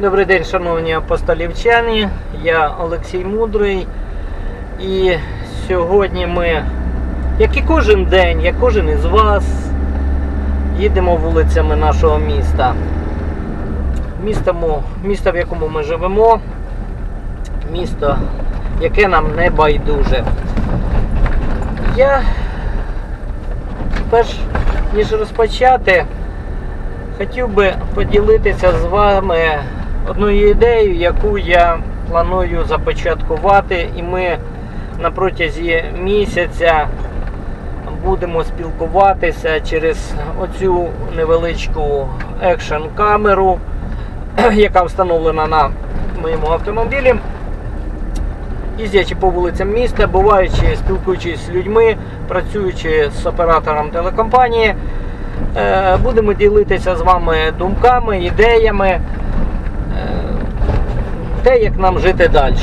Добрий день, шановні апостолівчани. Я Олексій Мудрий. І сьогодні ми, як і кожен день, як кожен із вас, їдемо вулицями нашого міста. Місто, місто, в якому ми живемо, місто, яке нам не байдуже. Я перш ніж розпочати, хотів би поділитися з вами одною ідеєю, яку я планую започаткувати, і ми на протязі місяця будемо спілкуватися через оцю невеличку екшн камеру, яка встановлена на моєму автомобілі. Їздячи по вулицям міста, буваючи, спілкуючись з людьми, працюючи з оператором телекомпанії, е, будемо ділитися з вами думками, ідеями, те, як нам жити далі.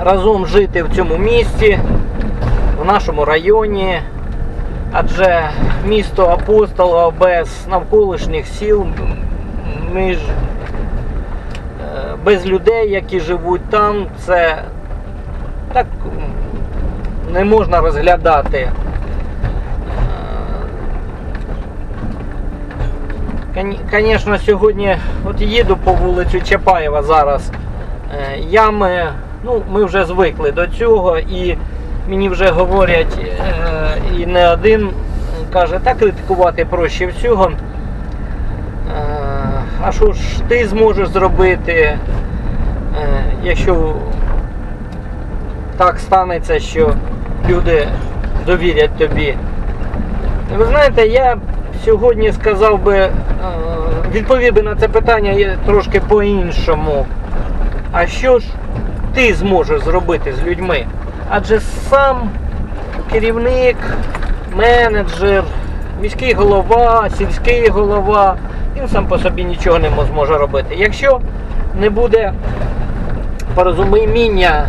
Разом жити в цьому місті, в нашому районі, адже місто апостола без навколишніх сіл, між е, без людей, які живуть там, це так не можна розглядати. Звісно, сьогодні от їду по вулицю Чапаєва зараз. Е, Ями, ну, ми вже звикли до цього, і мені вже говорять, е, і не один каже, так критикувати проще всього. Е, А що ж ти зможеш зробити, якщо так станеться, що люди довірять тобі? Ви знаєте, я сьогодні сказав би, е, відповів би на це питання трошки по-іншому. А що ж ти зможеш зробити з людьми? Адже сам керівник, менеджер, міський голова, сільський голова, він сам по собі нічого не зможе робити. Якщо не буде порозуміння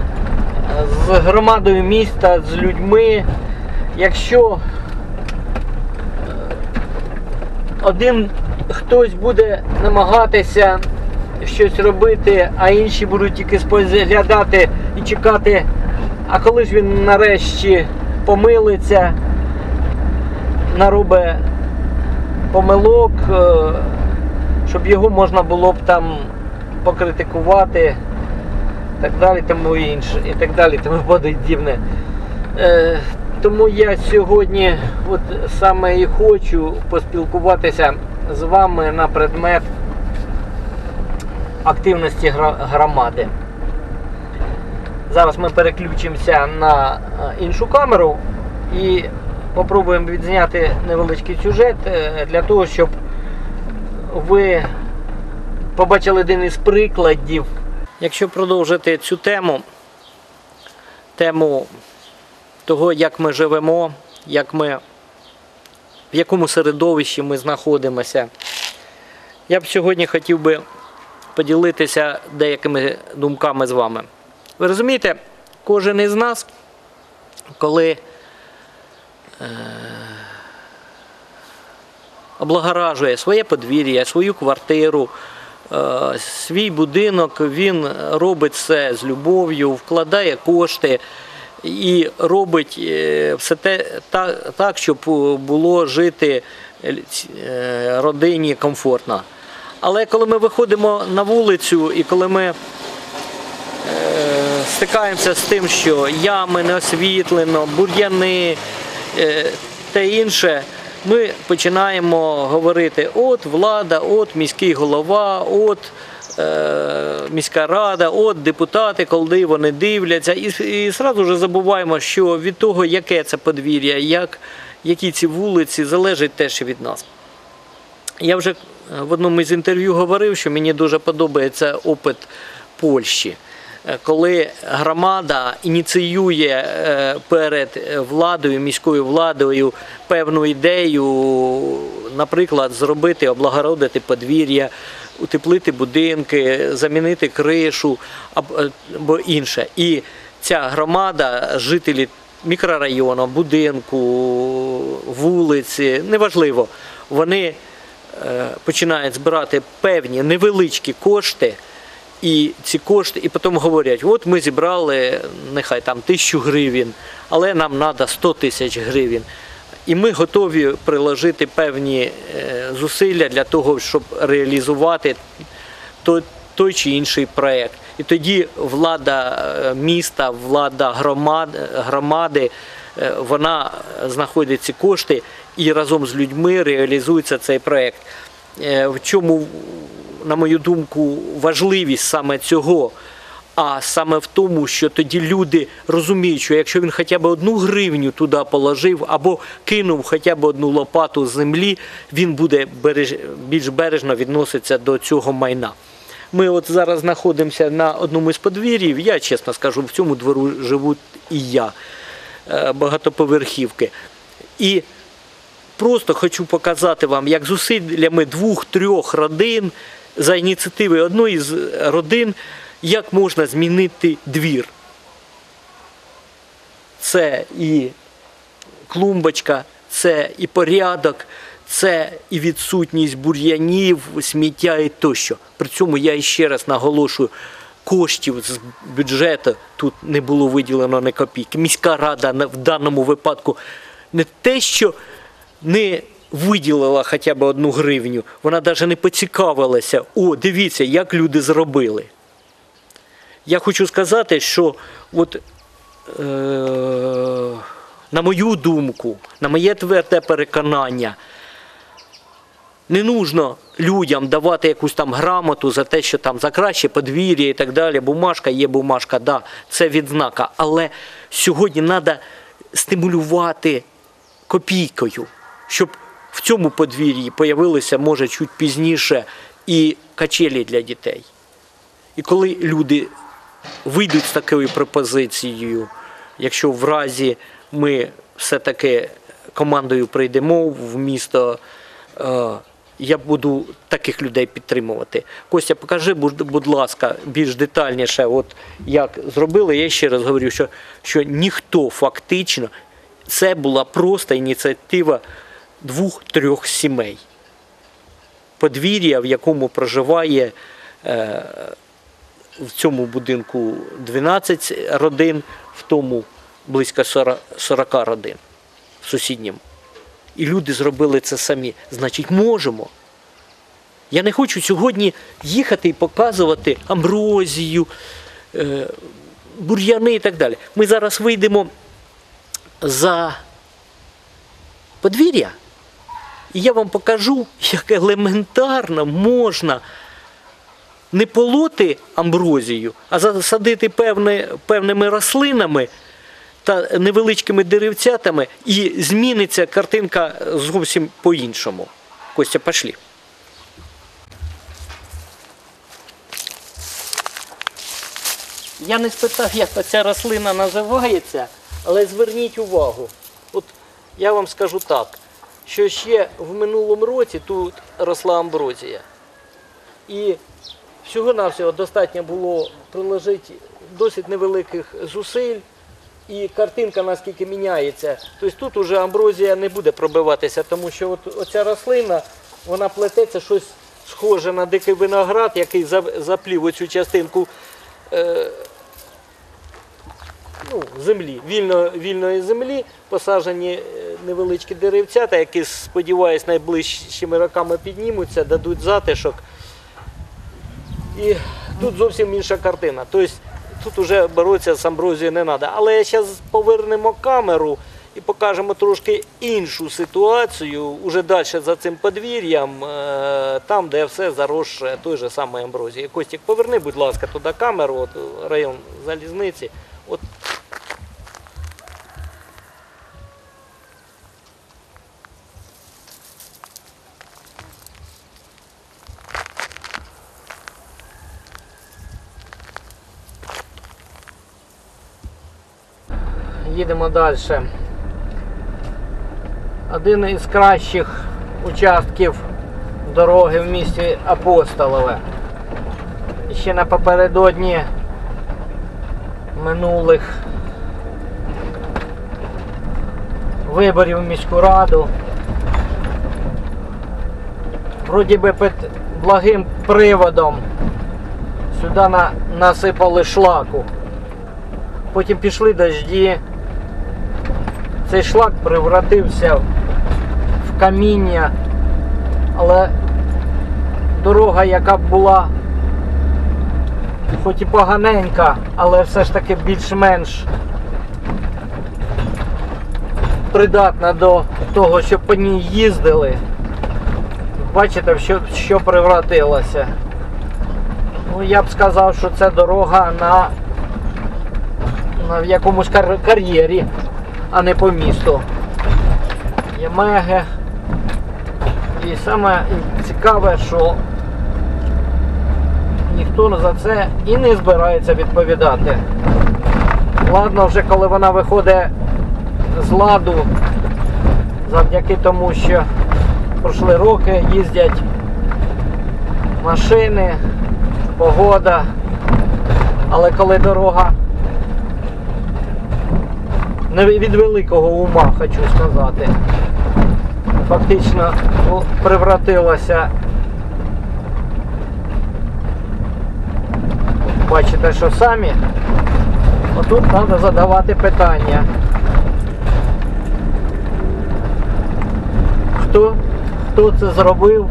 з громадою міста, з людьми, якщо один хтось буде намагатися щось робити, а інші будуть тільки споглядати і чекати, а коли ж він нарешті помилиться, наробить помилок, е, щоб його можна було б там покритикувати, так далі, тому інше, і так далі, тому подібне. Тому я сьогодні от саме і хочу поспілкуватися з вами на предмет активності громади. Зараз ми переключимося на е, іншу камеру і попробуємо відзняти невеличкий сюжет е, для того, щоб ви побачили один із прикладів. Якщо продовжити цю тему, тему того, як ми живемо, як ми, в якому середовищі ми знаходимося. Я б сьогодні хотів би поділитися деякими думками з вами. Ви розумієте, кожен із нас, коли е, облагоражує своє подвір'я, свою квартиру, е, свій будинок, він робить все з любов'ю, вкладає кошти і робить е, все те так, щоб було жити е, родині комфортно. Але коли ми виходимо на вулицю і коли ми е, стикаємося з тим, що ями не освітлено, бур'яни е, та інше, ми починаємо говорити: от влада, от міський голова, от е, міська рада, от депутати, коли вони дивляться, і, і зразу ж забуваємо, що від того, яке це подвір'я, як, які ці вулиці, залежить теж і від нас. Я вже в одному із інтерв'ю говорив, що мені дуже подобається опит Польщі, Е, коли громада ініціює е, перед владою, міською владою певну ідею, наприклад, зробити, облагородити подвір'я, утеплити будинки, замінити кришу або- або інше. І ця громада, жителі мікрорайону, будинку, вулиці, неважливо, вони е, починають збирати певні невеличкі кошти, і ці кошти, і потім говорять, от ми зібрали нехай там тисячу гривень, але нам треба 100 тисяч гривень. І ми готові приложити певні е, зусилля для того, щоб реалізувати той, чи інший проєкт. І тоді влада е, міста, влада громад, громади, е, вона знаходить ці кошти і разом з людьми реалізується цей проєкт. В чому, на мою думку, важливість саме цього? А саме в тому, що тоді люди розуміють, що якщо він хоча б одну гривню туди положив або кинув хоча б одну лопату землі, він буде більш бережно відноситися до цього майна. Ми от зараз знаходимося на одному із подвір'їв. Я чесно скажу, в цьому двору живу і я, е, багатоповерхівки. І просто хочу показати вам, як зусиллями двох-трьох родин за ініціативи одної з родин, як можна змінити двір. Це і клумбочка, це і порядок, це і відсутність бур'янів, сміття і тощо. При цьому я ще раз наголошую, коштів з бюджету тут не було виділено ні копійки. Міська рада в даному випадку не те, що не виділила хоча б одну гривню, вона навіть не поцікавилася. О, дивіться, як люди зробили. Я хочу сказати, що от, е, на мою думку, на моє тверде переконання, не нужно людям давати якусь там грамоту за те, що там за краще подвір'я і так далі. Бумажка є бумажка, да, це відзнака. Але сьогодні треба стимулювати копійкою, щоб в цьому подвір'ї появилися, може, чуть пізніше і качелі для дітей. І коли люди вийдуть з такою пропозицією, якщо в разі ми все-таки командою прийдемо в місто, е, я буду таких людей підтримувати. Костя, покажи, будь, ласка, більш детальніше, от як зробили. Я ще раз говорю, що, що ніхто фактично, це була просто ініціатива двох-трьох сімей. Подвір'я, в якому проживає е, в цьому будинку 12 родин, в тому близько 40 40 родин в сусідньому. І люди зробили це самі. Значить, можемо. Я не хочу сьогодні їхати і показувати амброзію, е, бур'яни і так далі. Ми зараз вийдемо за подвір'я, і я вам покажу, як елементарно можна не полоти амброзію, а засадити певне, певними рослинами та невеличкими деревцятами, і зміниться картинка зовсім по-іншому. Костя, пошли. Я не спитав, як ця рослина називається, але зверніть увагу. От я вам скажу так, що ще в минулому році тут росла амброзія. І всього-навсього достатньо було приложити досить невеликих зусиль, і картинка наскільки міняється. Тобто тут уже амброзія не буде пробиватися, тому що от оця рослина, вона плететься щось схоже на дикий виноград, який заплів оцю частинку е, ну, землі, вільно, вільної землі, посаджені е, невеличкі деревцята, які, сподіваюсь, найближчими роками піднімуться, дадуть затишок. І тут зовсім інша картина. Тобто тут вже боротися з амброзією не треба. Але зараз повернемо камеру і покажемо трошки іншу ситуацію, уже далі за цим подвір'ям, е, там, де все заросше той же самої амброзії. Костік, поверни, будь ласка, туди камеру, район залізниці. От Їдемо далі. Один із кращих участків дороги в місті Апостолове. Ще напередодні минулих виборів в міську раду вроді би під благим приводом сюди насипали шлаку. Потім пішли дожді. Цей шлак превратився в каміння, але дорога, яка була хоч і поганенька, але все ж таки більш-менш придатна до того, щоб по ній їздили. Бачите, що, що превратилося. Ну, я б сказав, що це дорога на, на якомусь кар- кар'єрі, а не по місту. Є меги. І саме цікаве, що ніхто за це і не збирається відповідати. Ладно, вже коли вона виходить з ладу, завдяки тому, що пройшли роки, їздять машини, погода. Але коли дорога від великого ума, хочу сказати, фактично превратилася. Бачите, що самі. Отут треба задавати питання. Хто, хто це зробив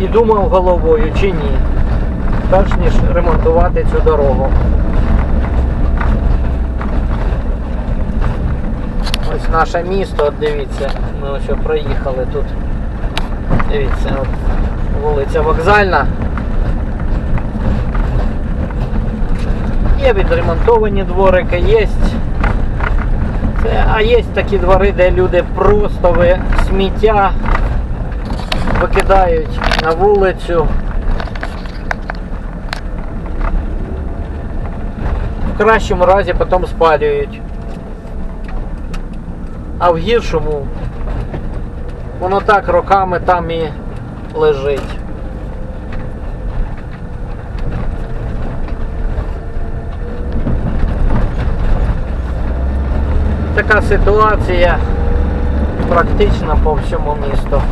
і думав головою чи ні, перш ніж ремонтувати цю дорогу. Ось наше місто, от дивіться, ми ось проїхали тут. Дивіться, от вулиця Вокзальна. Є відремонтовані дворики, є. Це, а є такі двори, де люди просто ви сміття викидають на вулицю. В кращому разі потім спалюють. А в гіршому воно так роками там і лежить. Така ситуація практично по всьому місту.